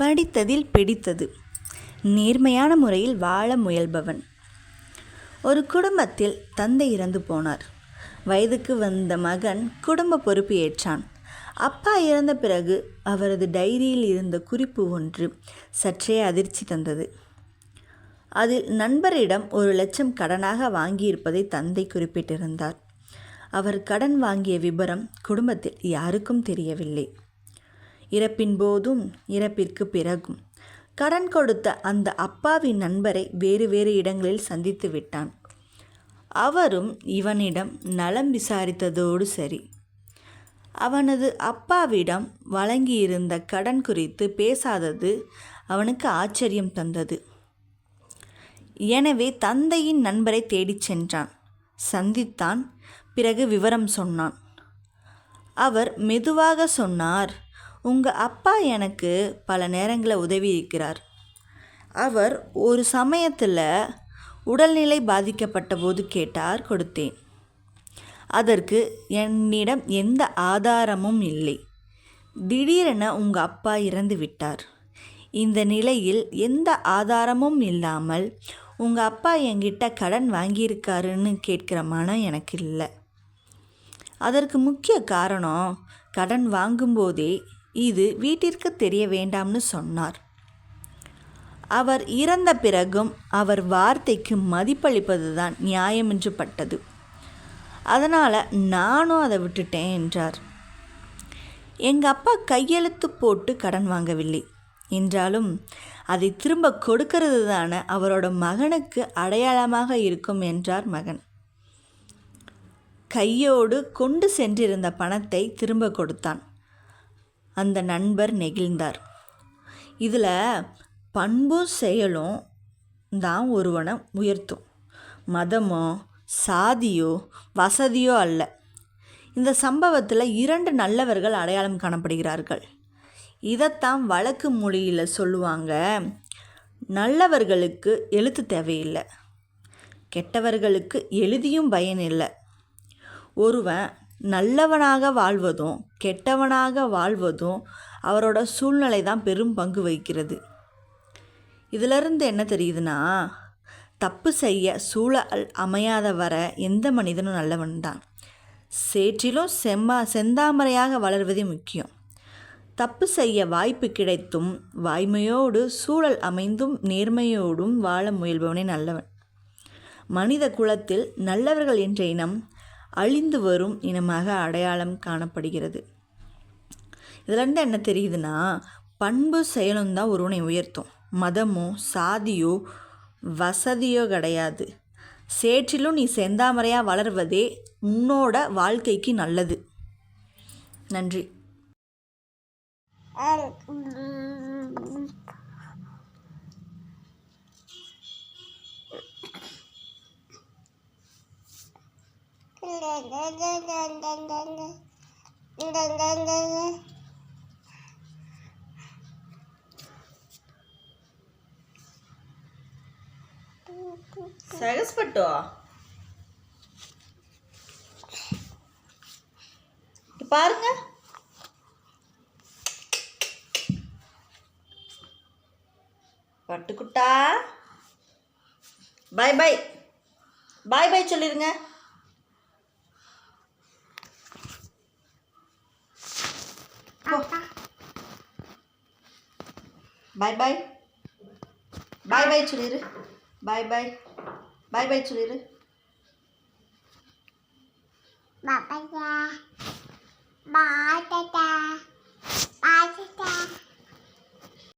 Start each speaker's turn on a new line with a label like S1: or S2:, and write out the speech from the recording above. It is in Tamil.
S1: படித்ததில் பிடித்தது. நேர்மையான முறையில் வாழ முயல்பவன். ஒரு குடும்பத்தில் தந்தை இறந்து போனார். வயதுக்கு வந்த மகன் குடும்ப பொறுப்பு ஏற்றான். அப்பா இறந்த பிறகு அவரது டைரியில் இருந்த குறிப்பு ஒன்று சற்றே அதிர்ச்சி தந்தது. அதில் நண்பரிடம் ஒரு லட்சம் கடனாக வாங்கியிருப்பதை தந்தை குறிப்பிட்டிருந்தார். அவர் கடன் வாங்கிய விபரம் குடும்பத்தில் யாருக்கும் தெரியவில்லை. இறப்பின் போதும் இறப்பிற்கு பிறகும். கடன் கொடுத்த அந்த அப்பாவின் நண்பரை வேறு வேறு இடங்களில் சந்தித்து விட்டான். அவரும் இவனிடம் நலம் விசாரித்ததோடு சரி. அவனது அப்பாவிடம் வழங்கியிருந்த கடன் குறித்து பேசாதது அவனுக்கு ஆச்சரியம் தந்தது. எனவே தந்தையின் நண்பரை தேடிச் சென்றான். சந்தித்தான் பிறகு விவரம் சொன்னான். அவர் மெதுவாக சொன்னார் உங்கள் அப்பா எனக்கு பல நேரங்களில் உதவி இருக்கிறார் அவர் ஒரு சமயத்தில் உடல்நிலை பாதிக்கப்பட்ட போது கேட்டார் கொடுத்தேன். அதற்கு என்னிடம் எந்த ஆதாரமும் இல்லை. திடீரென உங்கள் அப்பா இறந்து விட்டார். இந்த நிலையில் எந்த ஆதாரமும் இல்லாமல் உங்கள் அப்பா என்கிட்ட கடன் வாங்கியிருக்காருன்னு கேட்குற மனம் எனக்கு இல்லை. அதற்கு முக்கிய காரணம் கடன் வாங்கும்போதே இது வீட்டிற்கு தெரிய வேண்டாம்னு சொன்னார். அவர் இறந்த பிறகும் அவர் வார்த்தைக்கு மதிப்பளிப்பது தான் நியாயம் என்று பட்டது. அதனால் நானும் அதை விட்டுட்டேன் என்றார். எங்கள் அப்பா கையெழுத்து போட்டு கடன் வாங்கவில்லை. என்றாலும் அதை திரும்ப கொடுக்கிறது தானே அவரோட மகனுக்கு அடையாளமாக இருக்கும் என்றார் மகன். கையோடு கொண்டு சென்றிருந்த பணத்தை திரும்ப கொடுத்தான். அந்த நண்பர் நெகிழ்ந்தார். இதில் பண்பும் செயலும் தான் ஒருவனை உயர்த்தும். மதமோ சாதியோ வசதியோ அல்ல. இந்த சம்பவத்தில் இரண்டு நல்லவர்கள் அடையாளம் காணப்படுகிறார்கள். இதைத்தான் வழக்கு மொழியில் சொல்லுவாங்க நல்லவர்களுக்கு எழுத்து தேவையில்லை. கெட்டவர்களுக்கு எழுதியும் பயன் இல்லை ஒருவன் நல்லவனாக வாழ்வதும் கெட்டவனாக வாழ்வதும் அவரோட சூழ்நிலை தான் பெரும் பங்கு வகிக்கிறது. இதிலிருந்து என்ன தெரியுதுன்னா தப்பு செய்ய சூழல் அமையாத வர எந்த மனிதனும் நல்லவன் தான். சேற்றிலும் செம்மா செந்தாமரையாக வளர்வதே முக்கியம். தப்பு செய்ய வாய்ப்பு கிடைத்தும் வாய்மையோடு சூழல் அமைந்தும் நேர்மையோடும் வாழ முயல்பவனே நல்லவன். மனித குலத்தில் நல்லவர்கள் என்ற இனம் அழிந்து வரும் இனமாக அடையாளம் காணப்படுகிறது. இதிலேருந்து என்ன தெரியுதுன்னா பண்பு செயலும் தான் ஒருவனை உயர்த்தும். மதமோ சாதியோ வசதியோ கிடையாது. சேற்றிலும் நீ செந்தாமரையாக வளர்வதே உன்னோட வாழ்க்கைக்கு நல்லது. நன்றி. సగస్పట్టు பாருங்க பட்டுக்குட்டா பாய் பாய் பாய் பாய் ಬಾಯ್ ಬಾಯ್ ಬಾಯ್ ಬಾಯ್ ಚುಳಿರಿ ಬಾಯ್ ಬಾಯ್ ಬಾಯ್ ಬಾಯ್ ಚುಳಿರಿ ಬಾಯ್
S2: ಬಾಯ್ ಬಾಯ್ ಬಾಯ್ ಬಾಯ್